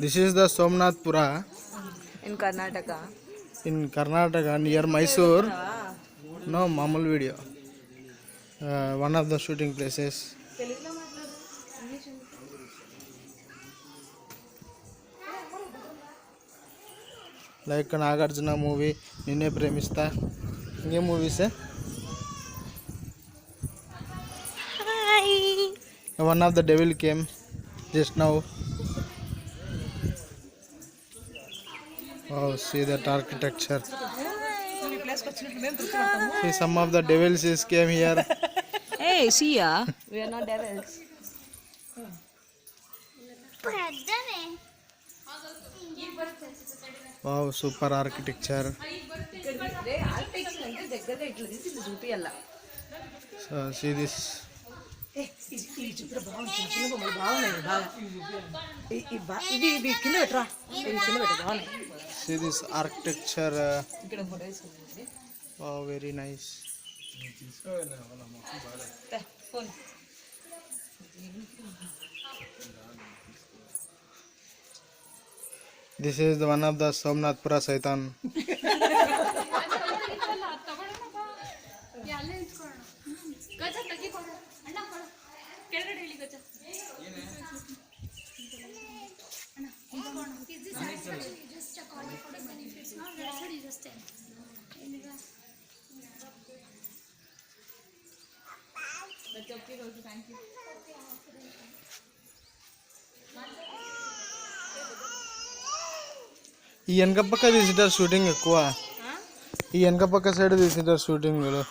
This is the Somnath Pura in Karnataka. in Karnataka near Mysore. No, Mamul video. Uh, one of the shooting places. Like Nagarjuna movie Ninne Premista ఇంకే movies one of the devil came just now wow see that architecture see some of the devils is came here hey see ya we are not devils wow super architecture so see this ఇవి చూపిన బాగుంది చిన్న చిన్న బొమ్మలు బాగున్నాయి బాగా ఇ- ఇవి బా- ఇవి ఇవి కింద పెట్టరా ఇవి కింద పెట్ట బాగున్నాయి See this architecture. Uh, ఇక్కడ ఫోటో తీసుకుంటుంది wow, very nice. Phone This is the one of the Somnath Pura Saitan. ಗಜ ತೆಗಿಕೊಡ ఈ వెనక పక్క తీసింటారు షూటింగ్ ఎక్కువ. ఈ వెనక పక్క సైడ్ తీసింటారు షూటింగ్ కూడా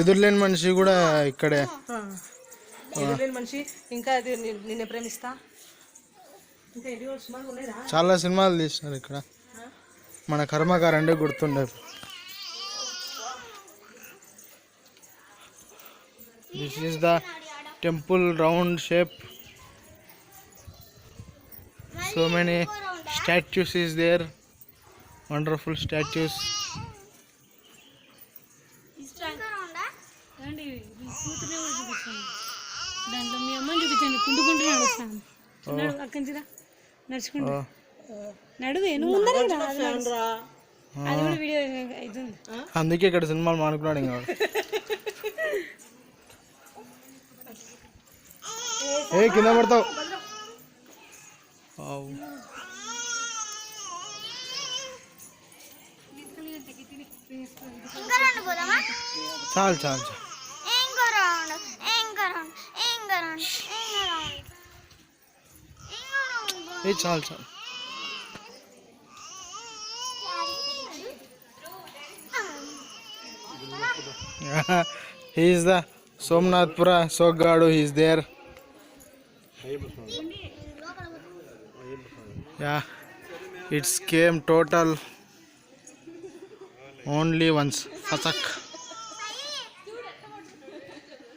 ఎదురులేని మనిషి కూడా ఇక్కడే. ఎదురులేని మనిషి ఇంకా అది నిన్నే ప్రేమిస్తా. చాలా సినిమాలు తీసినారు ఇక్కడ. మన కర్మకారు అంటే గుర్తుండే this is the temple round shape so many statues is there wonderful statues కూతురు చూపించండి దాంట్లో మీ అమ్మని చూపించండి. కుంటుకుంటూ నడుస్తాను. నడు అక్కడి నుంచి రా. నడుచుకుంటూ నడువే నువ్వు. అది కూడా వీడియో అవుతుంది అందుకే ఇక్కడ సినిమాలు మానుకున్నాడు ఇంకా. ఏ కింద పడతావు. చాలు చాలు చాలు. It's also. চল he is the Somnathpura Sogadu, he is there. Yeah, it's came total only once. Fasak.